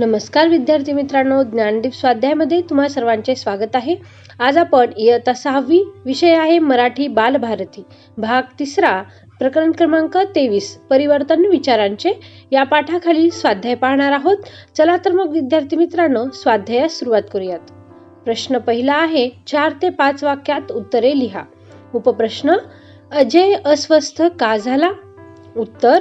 नमस्कार विद्यार्थी मित्रांनो ज्ञानदीप स्वाध्यायामध्ये तुम्हा सर्वांचे स्वागत आहे. आज आपण इयत्ता सहावी विषय आहे मराठी बालभारती. भाग तिसरा प्रकरण क्रमांक तेवीस परिवर्तन विचारांचे. या पाठाखाली स्वाध्याय पाहणार आहोत. चला तर मग विद्यार्थी मित्रांनो स्वाध्यायास सुरुवात करूयात. प्रश्न पहिला आहे चार ते पाच वाक्यात उत्तरे लिहा. उपप्रश्न अजय अस्वस्थ का झाला? उत्तर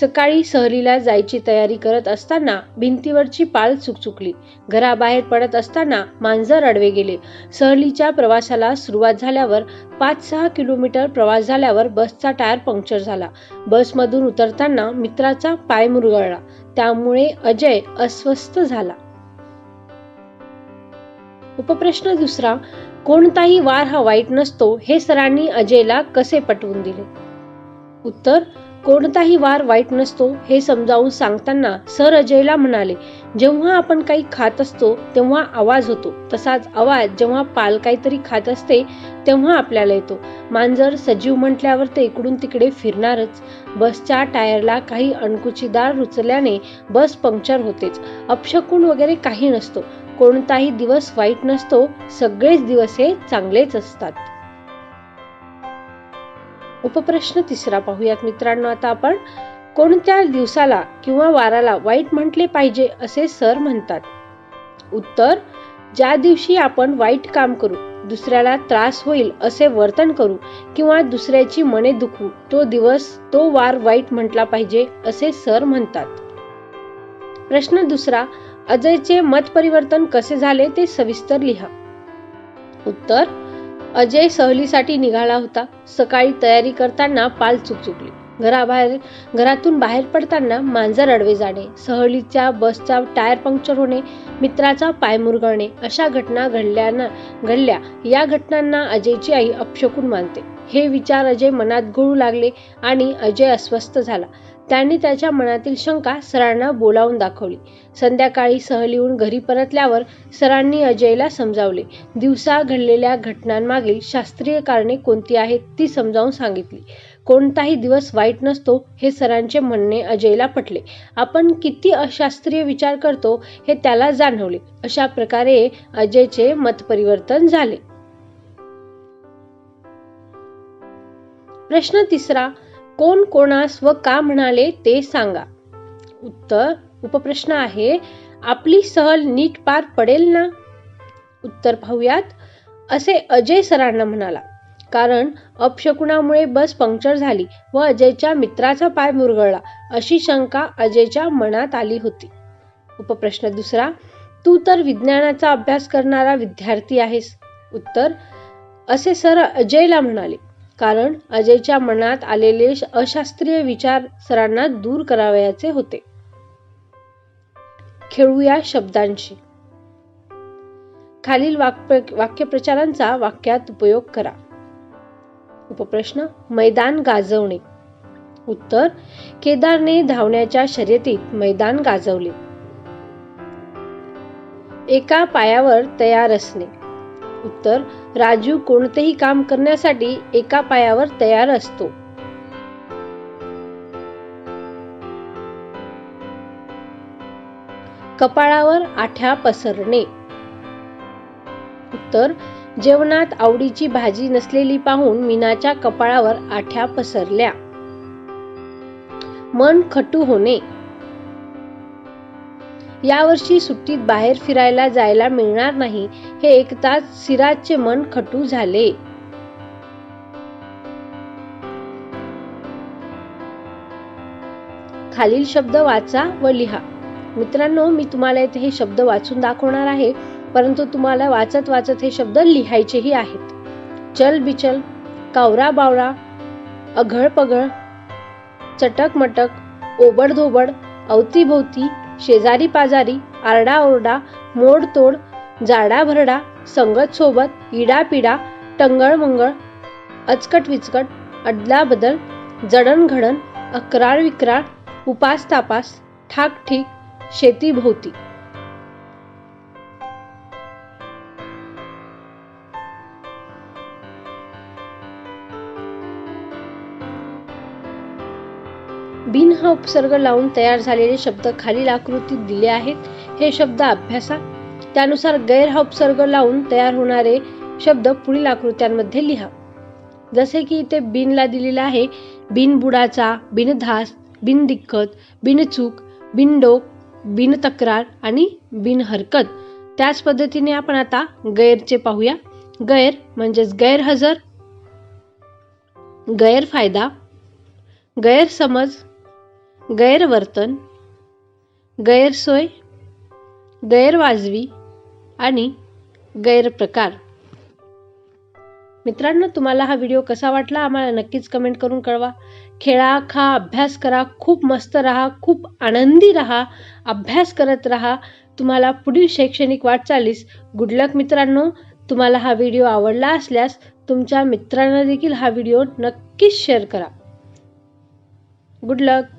सकाळी सहलीला जायची तयारी करत असताना भिंतीवरची पाल चुकचुकली. घराबाहेर पडत असताना मांजर अडवे गेले. सहलीच्या प्रवासाला सुरुवात झाल्यावर पाच सहा किलोमीटर प्रवास झाल्यावर बसचा टायर पंक्चर झाला. बसमधून उतरताना मित्राचा पाय मुरगळला. त्यामुळे अजय अस्वस्थ झाला. उपप्रश्न दुसरा कोणताही वार हा वाईट नसतो हे सरांनी अजयला कसे पटवून दिले? उत्तर कोणताही वार वाईट नसतो हे समजावून सांगताना सर अजयला म्हणाले जेव्हा आपण काही खात असतो तेव्हा आवाज होतो. तसाच आवाज जेव्हा पाल काहीतरी खात असते तेव्हा आपल्याला येतो. मांजर सजीव म्हटल्यावर ते इकडून तिकडे फिरणारच. बसच्या टायरला काही अणकुचीदार रुचल्याने बस पंक्चर होतेच. अपशकून वगैरे काही नसतो. कोणताही दिवस वाईट नसतो. सगळेच दिवस हे चांगलेच असतात. उपप्रश्न तिसरा पाहूयात मित्रांनो. आता आपण कोणत्या दिवसाला किंवा वाराला वाईट म्हटले पाहिजे असे सर म्हणतात? उत्तर ज्या दिवशी आपण वाईट काम करू दुसऱ्याला त्रास होईल असे वर्तन करू किंवा दुसऱ्याची मने दुखू तो दिवस तो वार वाईट म्हटला पाहिजे असे सर म्हणतात. प्रश्न दुसरा अजयचे मत परिवर्तन कसे झाले ते सविस्तर लिहा. उत्तर अजय सहलीसाठी निघाला होता. सकाळी तयारी करताना पाल चुकचुकली. घराबाहेर घरातून बाहेर पडताना मांजर अडवे जाणे सहलीच्या बसचा टायर पंक्चर होणे मित्राचा पाय मुरगळणे अशा घटना घडल्याना घडल्या. या घटनांना अजयची आई अपशकून मानते. हे विचार अजय मनात घोळू लागले आणि अजय अस्वस्थ झाला. त्यांनी त्याच्या मनातील शंका सरांना बोलावून दाखवली. संध्याकाळी सहलीहून घरी परतल्यावर सरांनी अजयला समजावले दिवसा घडलेल्या घटनांमागील शास्त्रीय कारणे कोणती आहेत ती समजावून सांगितली. कोणताही दिवस वाईट नसतो हे सरांचे म्हणणे अजयला पटले. आपण किती अशास्त्रीय विचार करतो हे त्याला जाणवले. अशा प्रकारे अजयचे मतपरिवर्तन झाले. प्रश्न तिसरा कोण कोणास व का म्हणाले ते सांगा. उत्तर उपप्रश्न आहे आपली सहल नीट पार पडेल ना? उत्तर पाहूयात असे अजय सरांना म्हणाला. कारण अपशकुनामुळे बस पंक्चर झाली व अजयच्या मित्राचा पाय मुरगळला अशी शंका अजयच्या मनात आली होती. उपप्रश्न दुसरा तू तर विज्ञानाचा अभ्यास करणारा विद्यार्थी आहेस. उत्तर असे सर अजयला म्हणाले. कारण अजयच्या मनात आलेले अशास्त्रीय विचार सरांना दूर करावयाचे होते. खेळूया शब्दांशी. खालील वाक्यप्रचारांचा वाक्यात उपयोग करा. उपप्रश्न मैदान गाजवणे. उत्तर केदारने धावण्याच्या शर्यतीत मैदान गाजवले. एका पायावर तयार असणे. उत्तर राजू कोणतेही काम करण्यासाठी एका पायावर तयार असतो. कपाळावर आठ्या पसरणे. उत्तर जेवणात आवडीची भाजी नसलेली पाहून मीनाच्या कपाळावर आठ्या पसरल्या. मन खटू होणे. यावर्षी सुट्टीत बाहेर फिरायला जायला मिळणार नाही. हे ऐकताच सिराजचे मन खटू झाले. खालील शब्द वाचा व लिहा. मित्रांनो मी तुम्हाला इथे हे शब्द वाचून दाखवणार आहे परंतु तुम्हाला वाचत वाचत हे शब्द लिहायचेही आहेत. चल बिचल कावरा बावरा अघळ पघळ चटक मटक ओबड धोबड अवतीभोवती शेजारी पाजारी आरडाओरडा मोडतोड जाडाभरडा संगतसोबत संगत सोबत इडापिडा टंगळ मंगळ अचकट विचकट अदलाबदल जडणघडण अकराळ विक्राळ उपास तापास ठाक ठीक बिन हा उपसर्ग लावून तयार झालेले शब्द खालील आकृतीत दिले आहेत. हे शब्द अभ्यासा. त्यानुसार गैर हा उपसर्ग लावून तयार होणारे शब्द पुढील आकृत्यांमध्ये लिहा. जसे की इथे बिनला दिलेला आहे बिनबुडाचा बिनधास बिनदिक्कत बिनचूक बिनडोक बिनतक्रार आणि बिनहरकत त्याच पद्धतीने आपण आता गैरचे पाहूया. गैर म्हणजेच गैरहजर. गैरफायदा. गैरसमज. गैरवर्तन गैरसोय गैरवाजवी आणि गैरप्रकार. मित्रांनो तुम्हाला हा व्हिडिओ कसा वाटला आम्हाला नक्कीच कमेंट करून कळवा. खेळा खा अभ्यास करा खूप मस्त राहा खूप आनंदी राहा अभ्यास करत राहा. तुम्हाला पुढील शैक्षणिक वाटचालीस. गुड लक मित्रांनो. तुम्हाला हा व्हिडिओ आवडला असल्यास तुमच्या मित्रांना देखील हा व्हिडिओ नक्कीच शेअर करा. गुड लक